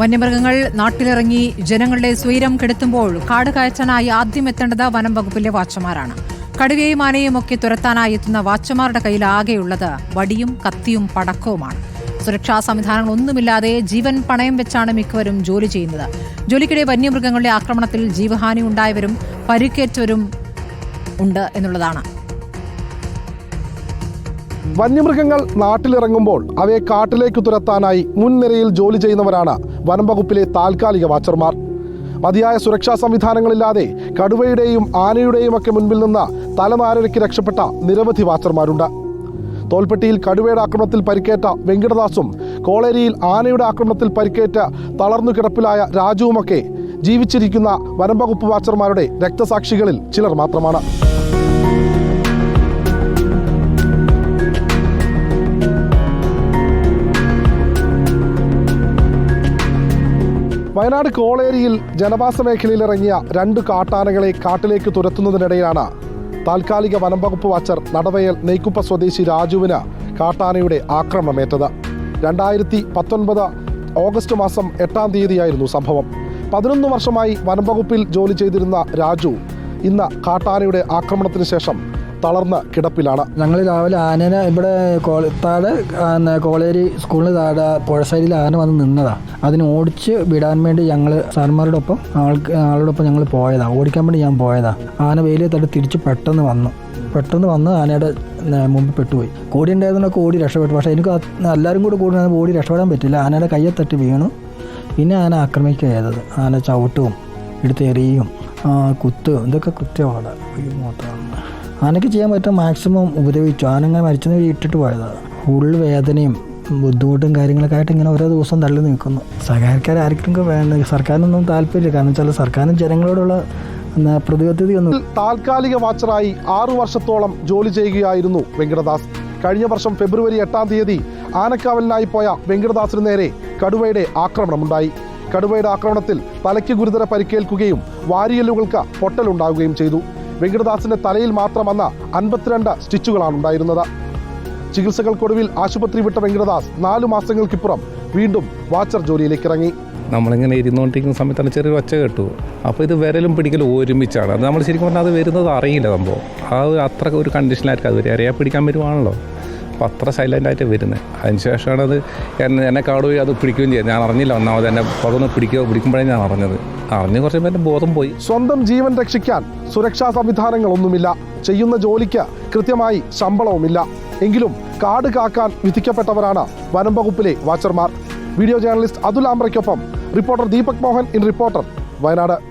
വന്യമൃഗങ്ങൾ നാട്ടിലിറങ്ങി ജനങ്ങളുടെ സ്വൈരം കെടുത്തുമ്പോൾ കാട് കയറ്റാനായി ആദ്യം എത്തേണ്ടത് വനം വകുപ്പിലെ വാച്ചമാരാണ് കടുവയും ആനയും ഒക്കെ തുരത്താനായി എത്തുന്ന വാച്ചമാരുടെ കയ്യിൽ ആകെയുള്ളത് വടിയും കത്തിയും പടക്കവുമാണ്. സുരക്ഷാ സംവിധാനങ്ങൾ ഒന്നുമില്ലാതെ ജീവൻ പണയം വെച്ചാണ് മിക്കവരും ജോലി ചെയ്യുന്നത്. ജോലിക്കിടെ വന്യമൃഗങ്ങളുടെ ആക്രമണത്തിൽ ജീവഹാനി ഉണ്ടായവരും പരിക്കേറ്റവരും ഉണ്ട് എന്നുള്ളതാണ്. വന്യമൃഗങ്ങൾ നാട്ടിലിറങ്ങുമ്പോൾ അവയെ കാട്ടിലേക്ക് തുരത്താനായി മുൻനിരയിൽ ജോലി ചെയ്യുന്നവരാണ് വനം വകുപ്പിലെ താൽക്കാലിക വാച്ചർമാർ. മതിയായ സുരക്ഷാ സംവിധാനങ്ങളില്ലാതെ കടുവയുടെയും ആനയുടെയും ഒക്കെ മുൻപിൽ നിന്ന് തലനാരിഴയ്ക്ക് രക്ഷപ്പെട്ട നിരവധി വാച്ചർമാരുണ്ട്. തോൽപ്പെട്ടിയിൽ കടുവയുടെ ആക്രമണത്തിൽ പരിക്കേറ്റ വെങ്കിടദാസും കോളേരിയിൽ ആനയുടെ ആക്രമണത്തിൽ പരിക്കേറ്റ തളർന്നു കിടപ്പിലായ രാജുവുമൊക്കെ ജീവിച്ചിരിക്കുന്ന വനം വകുപ്പ് വാച്ചർമാരുടെ രക്തസാക്ഷികളിൽ ചിലർ മാത്രമാണ്. വയനാട് കോളേരിയിൽ ജനവാസ മേഖലയിൽ ഇറങ്ങിയ രണ്ട് കാട്ടാനകളെ കാട്ടിലേക്ക് തുരത്തുന്നതിനിടെയാണ് താൽക്കാലിക വനം വകുപ്പ് വാച്ചർ നടവയൽ നെയ്ക്കുപ്പ സ്വദേശി രാജുവിന് കാട്ടാനയുടെ ആക്രമണമേറ്റത്. രണ്ടായിരത്തി പത്തൊൻപത് ഓഗസ്റ്റ് മാസം എട്ടാം തീയതിയായിരുന്നു സംഭവം. പതിനൊന്ന് വർഷമായി വനം വകുപ്പിൽ ജോലി ചെയ്തിരുന്ന രാജു ഇന്ന് കാട്ടാനയുടെ ആക്രമണത്തിന് ശേഷം തളർന്ന് കിടപ്പിലാണ്. ഞങ്ങൾ രാവിലെ ആനനെ ഇവിടെ താഴെ കോളേരി സ്കൂളിന് താഴെ പുഴ സൈഡിൽ ആന വന്ന് നിന്നതാ. അതിന് ഓടിച്ച് വിടാൻ വേണ്ടി ഞങ്ങൾ സാർമാരുടെ ഒപ്പം ആൾക്ക് ആളോടൊപ്പം ഞങ്ങൾ പോയതാണ് ഓടിക്കാൻ വേണ്ടി ഞാൻ പോയതാ. ആന വെയിലെ തട്ട് തിരിച്ച് പെട്ടെന്ന് വന്നു. പെട്ടെന്ന് വന്ന് ആനയുടെ മുമ്പ് പെട്ടുപോയി. കോടി ഉണ്ടായിരുന്നൊക്കെ ഓടി രക്ഷപ്പെട്ടു. പക്ഷേ എനിക്ക് എല്ലാവരും കൂടി കൂടി ഓടി രക്ഷപ്പെടാൻ പറ്റില്ല. ആനയുടെ കയ്യെ തട്ടി വീണു. പിന്നെ ആന ആക്രമിക്കുക ആന ചവിട്ടും എടുത്ത് എറിയും ആ, കുത്തും. ഇതൊക്കെ കൃത്യമാണ്. അയ്യോ മൊത്തം ആനയ്ക്ക് ചെയ്യാൻ പറ്റും മാക്സിമം ഉപദ്രവിച്ചു. ആനങ്ങനെ മരിച്ചെന്ന് ഇട്ടിട്ട് പോയതാണ് ഫുൾ വേദനയും ബുദ്ധിമുട്ടും കാര്യങ്ങളൊക്കെ ആയിട്ട് ഇങ്ങനെ ഓരോ ദിവസം തള്ളി നിൽക്കുന്നു. സഹകാരക്കാർ ആർക്കും വേണ്ട സർക്കാരിനൊന്നും താല്പര്യമില്ല. കാരണം വെച്ചാൽ സർക്കാരിനും ജനങ്ങളോടുള്ള പ്രതിബദ്ധതയൊന്നും താൽക്കാലിക വാച്ചറായി ആറു വർഷത്തോളം ജോലി ചെയ്യുകയായിരുന്നു വെങ്കടദാസ്. കഴിഞ്ഞ വർഷം ഫെബ്രുവരി എട്ടാം തീയതി ആനക്കാവലിനായി പോയ വെങ്കടദാസിന് നേരെ കടുവയുടെ ആക്രമണമുണ്ടായി. കടുവയുടെ ആക്രമണത്തിൽ തലയ്ക്ക് ഗുരുതര പരിക്കേൽക്കുകയും വാരിയലുകൾക്ക് പൊട്ടലുണ്ടാവുകയും ചെയ്തു. വെങ്കടദാസിന്റെ തലയിൽ മാത്രം വന്ന അൻപത്തിരണ്ട് സ്റ്റിച്ചുകളാണ് ഉണ്ടായിരുന്നത്. ചികിത്സകൾക്കൊടുവിൽ ആശുപത്രി വിട്ട വെങ്കടദാസ് നാലു മാസങ്ങൾക്കിപ്പുറം വീണ്ടും വാച്ചർ ജോലിയിലേക്ക് ഇറങ്ങി നമ്മളിങ്ങനെ ഇരുന്നുകൊണ്ടിരിക്കുന്ന സമയത്താണ് ചെറിയ ഒച്ച കേട്ടു. അപ്പോൾ ഇത് വിരലും പിടിക്കലും ഒരുമിച്ചാണ്. അത് നമ്മൾ ശരിക്കും പറഞ്ഞാൽ അത് വരുന്നത് അറിയില്ല സംഭവം. ആ അത്ര ഒരു കണ്ടീഷനായിരിക്കും അത് വരിക അറിയാൻ പിടിക്കാൻ വരുവാണല്ലോ. അപ്പോൾ അത്ര സൈലന്റായിട്ട് വരുന്നത്. അതിനുശേഷമാണ് അത് എന്നെ എന്നെ കാടുപോയി അത് പിടിക്കുകയും ചെയ്യുന്നത് ഞാൻ അറിഞ്ഞില്ല. ഒന്നാമത് എന്നെ പുറത്തുനിന്ന് പിടിക്കുക പിടിക്കുമ്പോഴേ ഞാൻ അറിഞ്ഞത്. അറിഞ്ഞ് കുറച്ച് പേരുടെ ബോധം പോയി. സ്വന്തം ജീവൻ രക്ഷിക്കാൻ സുരക്ഷാ സംവിധാനങ്ങളൊന്നുമില്ല. ചെയ്യുന്ന ജോലിക്ക് കൃത്യമായി ശമ്പളവുമില്ല. എങ്കിലും കാട് കാക്കാൻ വിധിക്കപ്പെട്ടവരാണ് വനം വകുപ്പിലെ വാച്ചർമാർ. Video journalist Atul ആംബ്രയ്ക്കൊപ്പം reporter Deepak Mohan in reporter Wayanad.